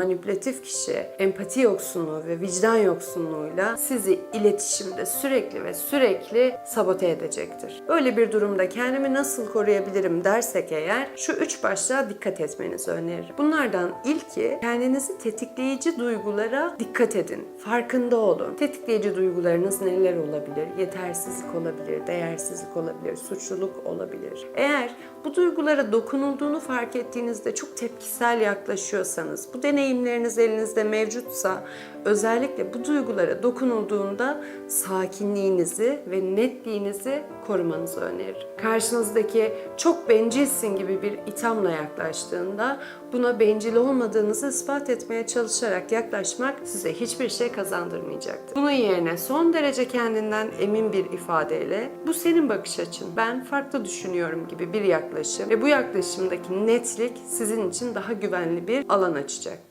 manipülatif kişi empati yoksunluğu ve vicdan yoksunluğuyla sizi iletişimde sürekli ve sürekli sabote edecektir. Böyle bir durumda kendimi nasıl koruyabilirim dersek eğer şu üç başlığa dikkat etmenizi öneririm. Bunlardan ilki kendinizi tetikleyici duygulara dikkat edin. Farkında olun. Tetikleyici duygularınız neler olabilir? Yetersizlik olabilir, değersizlik olabilir, suçluluk olabilir. Eğer bu duygulara dokunulduğunu fark ettiğinizde çok tepkisel yaklaşıyorsanız, bu deneyimleriniz elinizde mevcutsa özellikle bu duygulara dokunulduğunda sakinliğinizi ve netliğinizi korumanızı öneririm. Karşınızdaki çok bencilsin gibi bir ithamla yaklaştığında buna bencil olmadığınızı ispat etmeye çalışarak yaklaşmak size hiçbir şey kazandırmayacaktır. Bunun yerine son derece kendinden emin bir ifadeyle bu senin bakış açın, ben farklı düşünüyorum gibi bir yaklaşım ve bu yaklaşımdaki netlik sizin için daha güvenli bir alan açacaktır.